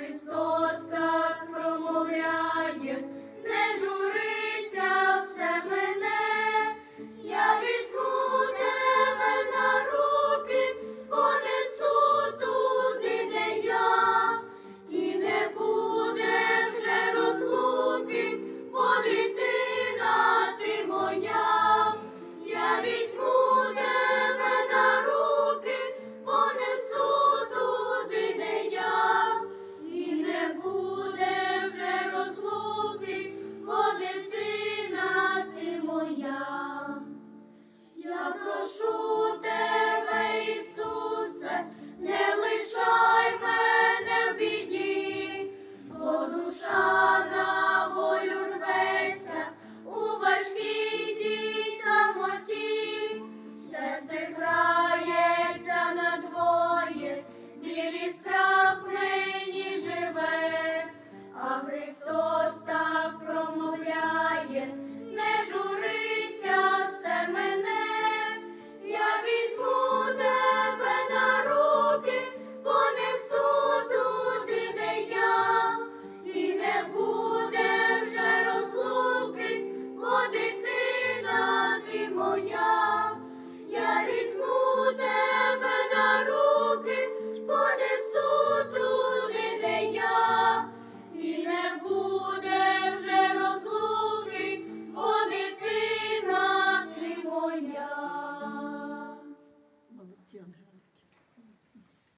Христос так промовляє, не жури.